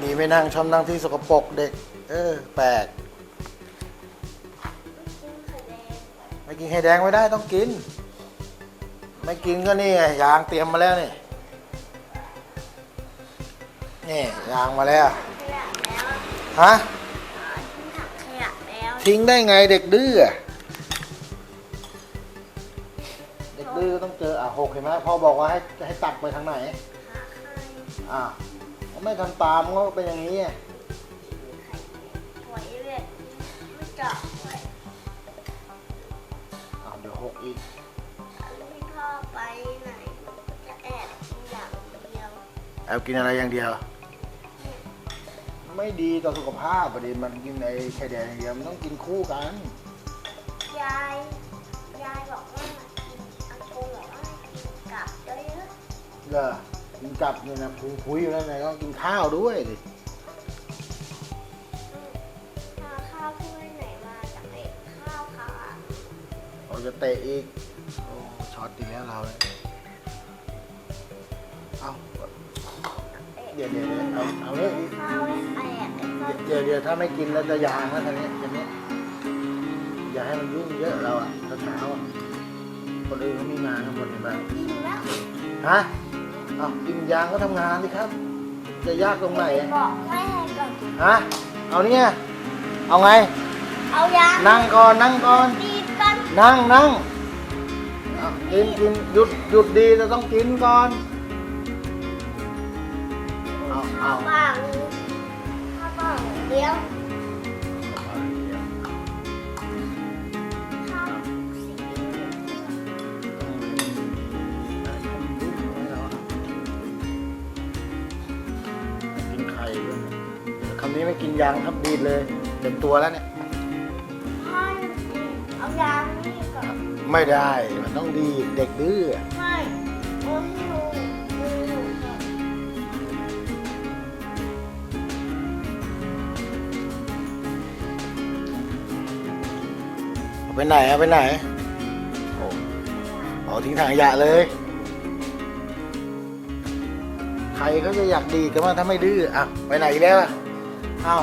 หนีไม่นั่งชอบนั่งที่สกปรกเด็ก เออ แปลกไม่กินไข่แดงไม่ได้ต้องกิน ไม่กินก็นี่ไงยางเตรียมมาแล้วนี่นี่ยางมาแล้วขยะแล้วฮะทิ้งถังขยะแล้วทิ้งได้ไงเด็กดื้ออะเด็กดื้อต้องเจออะหกเห็นไหมพ่อบอกว่าให้ให้ตักไปทางไหนหา ไข่อะไม่ทำตามก็เป็นอย่างนี้อะไว้เรื่อยไม่เจาะไว้อะเดี๋ยวหกอีกแล้วพี่พ่อไปไหนจะแอบกินอย่างเดียวแอบกินอะไรอย่างเดียว ไม่ดีต่อสุขภาพประเด็นมันกินไอ้ไข่แดงอย่างเดียวมันต้องกินคู่กัน ยายยายบอกว่ากินอากงบอกว่าให้กินกับเยอะเหรอ กินกลับเนี่ยนะพุงพุยอยู่แล้วไงต้องกินข้าวด้วยดิๆอืมพาข้าวเพื่อนไหนมาจากไอ้ข้าวขาเราจะเตะอีกโอ้ช็อตอีกแล้วเราเนี่ยเอาเอ๊ะเดี๋ยวเดี๋ยวเดี๋ยวเอาเอาเนี่ยอีกข้าวไอ้แอบไอ้ข้าวเดี๋ยวเดี๋ยวถ้าไม่กินแล้วจะยางแล้วทีนี้ทีนี้อย่าให้มันยุ่งเยอะเราอะเช้าๆอะคนอื่นเขามีงานกันหมดเห็นไหมกินแล้วฮะเอากินยางก็ทำงานสิครับ จะยากตรงไหนอะบอกแม่ก่อนฮะเอาเนี่ยเอาไง เอายางนั่งก่อนนั่งก่อน ดีกันนั่งนั่งเอากินกินหยุดหยุดดีจะต้องกินก่อนเอาเอาข้าวบ้างข้าวบ้างเดียว กินไข่ด้วยเนี่ยคำนี้ไม่กินยางทับดีดเลยเต็มตัวแล้วเนี่ยให้เอายางนี่ก่อนไม่ได้มันต้องดีดเด็กดื้อไม่เอาให้ดูดูก่อนเอาไปไหนเอาไปไหนโอ้เอาทิ้งถังขยะเลย ใครเขาจะอยากดีดกันว่างถ้าไม่ดื้ออะไปไหนแล้วอะเอา